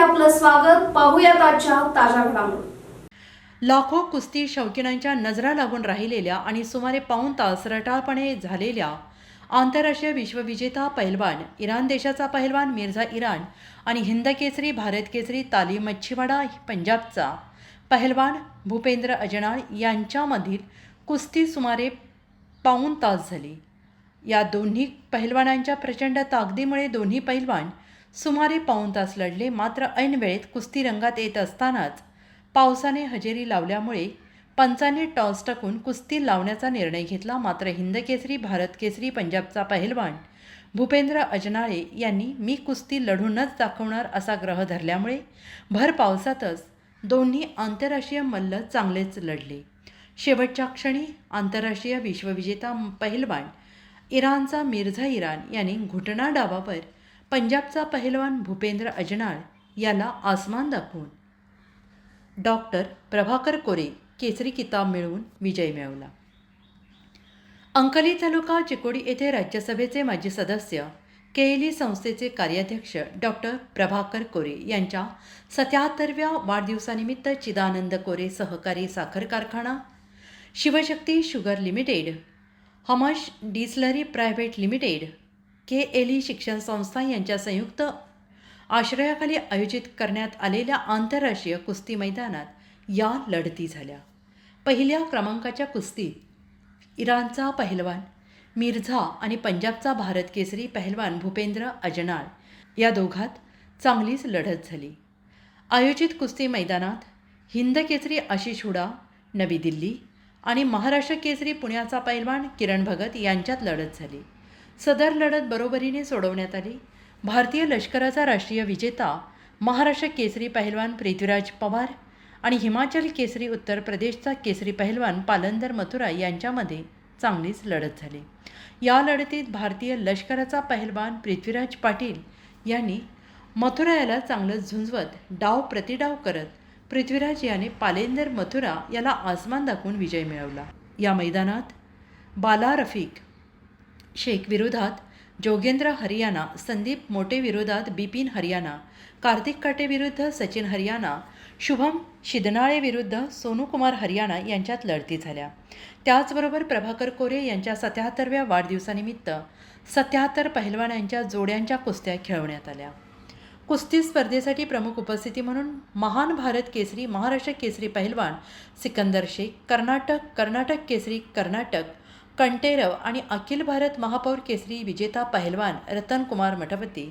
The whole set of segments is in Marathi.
आपलं स्वागत. पाहूयात आजच्या ताज्या घडामोडी. लाखो कुस्ती शौकीनांच्या नजरा लागून राहिलेल्या आणि सुमारे पाऊण तास रटाळपणे झालेल्या आंतरराष्ट्रीय विश्वविजेता पहिलवान इराण देशाचा पहिलवान मिर्झा इराण आणि हिंद केसरी भारत केसरी ताली मच्छीवाडा पंजाबचा पहिलवान भूपेंद्र अजनाळ यांच्यामधील कुस्ती सुमारे पाऊण तास झाली. या दोन्ही पहिलवानांच्या प्रचंड ताकदीमुळे दोन्ही पहिलवान सुमारे पाऊण तास लढले मात्र ऐनवेळेत कुस्ती रंगात येत असतानाच पावसाने हजेरी लावल्यामुळे पंचाने टॉस टाकून कुस्ती लावण्याचा निर्णय घेतला. मात्र हिंद केसरी भारत केसरी पंजाबचा पहिलवान भूपेंद्र अजनाळे यांनी मी कुस्ती लढूनच दाखवणार असा ग्रह धरल्यामुळे भर पावसातच दोन्ही आंतरराष्ट्रीय मल्ल चांगलेच लढले. शेवटच्या क्षणी आंतरराष्ट्रीय विश्वविजेता पहिलवान इराणचा मिर्झा इराण यांनी घुटना डावावर पंजाबचा पहिलवान भूपेंद्र अजनाळ याला आसमान दाखवून. डॉक्टर प्रभाकर कोरे केसरी किताब मिळवून विजय मिळवला. अंकली तालुका चिकोडी येथे राज्यसभेचे माजी सदस्य केएली संस्थेचे कार्याध्यक्ष डॉक्टर प्रभाकर कोरे यांच्या सत्याहत्तरव्या वाढदिवसानिमित्त चिदानंद कोरे सहकारी साखर कारखाना शिवशक्ती शुगर लिमिटेड हमश डिस्लरी प्रायव्हेट लिमिटेड के एली शिक्षण संस्था यांच्या संयुक्त आश्रयाखाली आयोजित करण्यात आलेल्या आंतरराष्ट्रीय कुस्ती मैदानात या लढती झाल्या. पहिल्या क्रमांकाच्या कुस्तीत इराणचा पहिलवान मिर्झा आणि पंजाबचा भारत केसरी पहिलवान भूपेंद्र अजनाळ या दोघात चांगलीच लढत झाली. आयोजित कुस्ती मैदानात हिंद केसरी आशिष हुडा नवी दिल्ली आणि महाराष्ट्र केसरी पुण्याचा पैलवान किरण भगत यांच्यात लढत झाली. सदर लढत बरोबरीने सोडवण्यात आली. भारतीय लष्कराचा राष्ट्रीय विजेता महाराष्ट्र केसरी पहिलवान पृथ्वीराज पवार आणि हिमाचल केसरी उत्तर प्रदेशचा केसरी पहिलवान पालंदर मथुरा यांच्यामध्ये चांगलीच लढत झाली. या लढतीत भारतीय लष्कराचा पहिलवान पृथ्वीराज पाटील यांनी मथुरा याला चांगलं झुंजवत डाव प्रतिडाव करत पृथ्वीराज याने पालेंदर मथुरा याला आसमान दाखवून विजय मिळवला. या मैदानात बाला रफिक शेख विरोधात जोगेंद्र हरियाणा संदीप मोटे विरोधात बिपिन हरियाणा कार्तिक काटे विरुद्ध सचिन हरियाणा शुभम शिदनाळे विरुद्ध सोनूकुमार हरियाणा यांच्यात लढती झाल्या. त्याचबरोबर प्रभाकर कोरे यांच्या सत्याहत्तरव्या वाढदिवसानिमित्त सत्याहत्तर पहिलवानांच्या जोड्यांच्या कुस्त्या खेळवण्यात आल्या. कुस्ती स्पर्धेसाठी प्रमुख उपस्थिती म्हणून महान भारत केसरी महाराष्ट्र केसरी पहिलवान सिकंदर शेख कर्नाटक कर्नाटक केसरी कर्नाटक कंटेरव आणि अखिल भारत महापौर केसरी विजेता पहिलवान रतनकुमार मठपती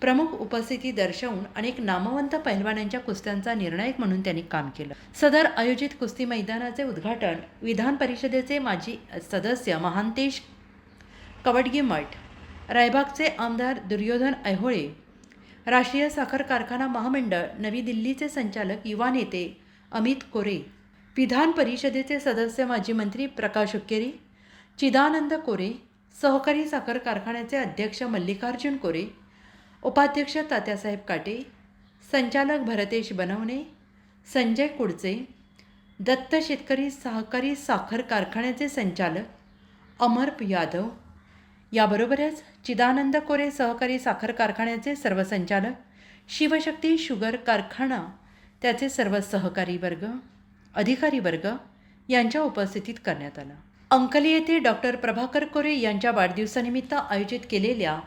प्रमुख उपस्थिती दर्शवून अनेक नामवंत पहिलवानांच्या कुस्त्यांचा निर्णायक म्हणून त्यांनी काम केलं. सदर आयोजित कुस्ती मैदानाचे उद्घाटन विधान परिषदेचे माजी सदस्य महांतेश कवडगी मठ रायबागचे आमदार दुर्योधन ऐहोळे राष्ट्रीय साखर कारखाना महामंडळ नवी दिल्लीचे संचालक युवा नेते अमित कोरे विधान परिषदेचे सदस्य माजी मंत्री प्रकाश हुक्केरी चिदानंद कोरे सहकारी साखर कारखान्याचे अध्यक्ष मल्लिकार्जुन कोरे उपाध्यक्ष तात्यासाहेब काटे संचालक भरतेश बनवणे संजय कुडचे दत्त शेतकरी सहकारी साखर कारखान्याचे संचालक अमर यादव याबरोबरच चिदानंद कोरे सहकारी साखर कारखान्याचे सर्व संचालक शिवशक्ती शुगर कारखाना त्याचे सर्व सहकारी वर्ग अधिकारी वर्ग यांच्या उपस्थितीत करण्यात आला. अंकली येथे डॉक्टर प्रभाकर कोरे यांच्या वाढदिवसानिमित्त आयोजित केलेल्या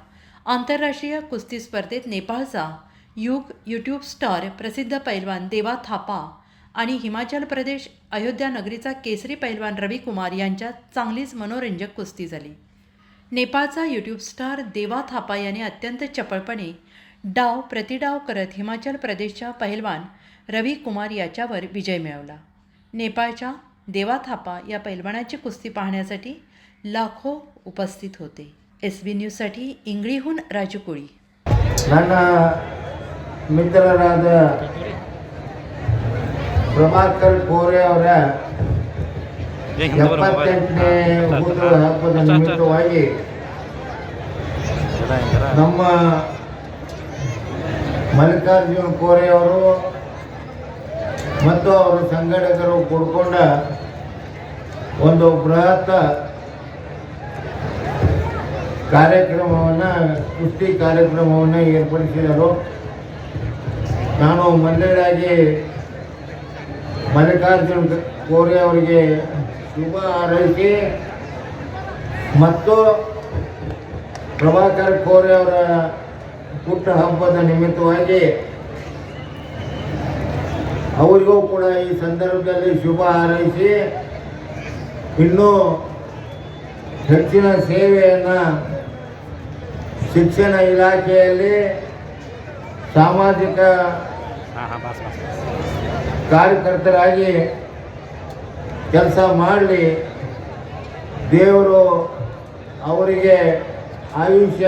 आंतरराष्ट्रीय कुस्ती स्पर्धेत नेपाळचा युग यूट्यूब स्टार प्रसिद्ध पैलवान देवा थापा आणि हिमाचल प्रदेश अयोध्या नगरीचा केसरी पैलवान रवी कुमार यांच्यात चांगलीच मनोरंजक कुस्ती झाली. नेपाळचा यूट्यूब स्टार देवा थापा याने अत्यंत चपळपणे डाव प्रतिडाव करत हिमाचल प्रदेशच्या पहिलवान रवी कुमार याच्यावर विजय मिळवला. नेपाळच्या देवा थापा या पैलवानाची कुस्ती पाहण्यासाठी लाखो उपस्थित होते एस बी न्यूजसाठी इंगळीहून राजू कोळी ನನ್ನ ಮಿತ್ರರಾದ ಪ್ರಭಾಕರ್ ಕೋರೆ ಅವರ ಎಪ್ಪತ್ತೆಂಟನೇ ಹುಟ್ಟು ಹಬ್ಬದ ನಿಮಿತ್ತವಾಗಿ ನಮ್ಮ ಮಲ್ಲಿಕಾರ್ಜುನ ಕೋರೆ ಅವರು ಮತ್ತು ಅವರ ಸಂಘಟಕರು ಕೂಡ್ಕೊಂಡ ಒಂದು ಬೃಹತ್ ಕಾರ್ಯಕ್ರಮವನ್ನು, ಕುಸ್ತಿ ಕಾರ್ಯಕ್ರಮವನ್ನು ಏರ್ಪಡಿಸಿದರು. ನಾನು ಮೊದಲನೇದಾಗಿ ಮಲ್ಲಿಕಾರ್ಜುನ್ ಕೋರೆ ಅವರಿಗೆ ಶುಭ ಹಾರೈಸಿ, ಮತ್ತು ಪ್ರಭಾಕರ್ ಕೋರೆ ಅವರ ಪುಟ್ಟ ಹಬ್ಬದ ನಿಮಿತ್ತವಾಗಿ ಅವರಿಗೂ ಕೂಡ ಈ ಸಂದರ್ಭದಲ್ಲಿ ಶುಭ ಹಾರೈಸಿ ಇನ್ನೂ ಹೆಚ್ಚಿನ ಸೇವೆಯನ್ನು ಶಿಕ್ಷಣ ಇಲಾಖೆಯಲ್ಲಿ ಸಾಮಾಜಿಕ ಕಾರ್ಯಕರ್ತರಾಗಿ ಕೆಲಸ ಮಾಡಲಿ, ದೇವರು ಅವರಿಗೆ ಆಯುಷ್ಯ,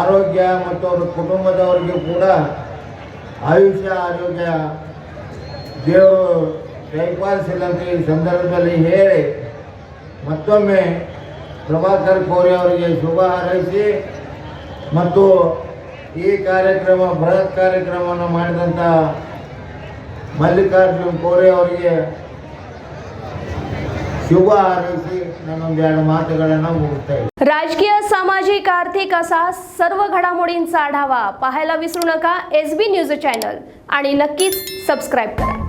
ಆರೋಗ್ಯ ಮತ್ತು ಅವರ ಕುಟುಂಬದವರಿಗೂ ಕೂಡ ಆಯುಷ್ಯ, ಆರೋಗ್ಯ ದೇವರು ದಯಪಾಲಿಸಿದಂತ ಈ ಸಂದರ್ಭದಲ್ಲಿ ಹೇಳಿ ಮತ್ತೊಮ್ಮೆ ಪ್ರಭಾಕರ್ ಕೋರೆ ಅವರಿಗೆ ಶುಭ ಹಾರೈಸಿ ಮತ್ತು ಈ ಕಾರ್ಯಕ್ರಮ ಬೃಹತ್ ಕಾರ್ಯಕ್ರಮವನ್ನು ಮಾಡಿದಂಥ ಮಲ್ಲಿಕಾರ್ಜುನ್ ಕೋರೆ ಅವರಿಗೆ ಶುಭ ಹಾರೈಸಿ ನಾನೊಂದೆರಡು ಮಾತುಗಳನ್ನು ಮುಗಿಸ್ತಾ ಇದ್ದೀನಿ. राजकीय सामाजिक आर्थिक असा सर्व घडामोडींचा आढावा पाहायला विसरू नका एस बी न्यूज चॅनल आणि नक्कीच सबस्क्राईब करा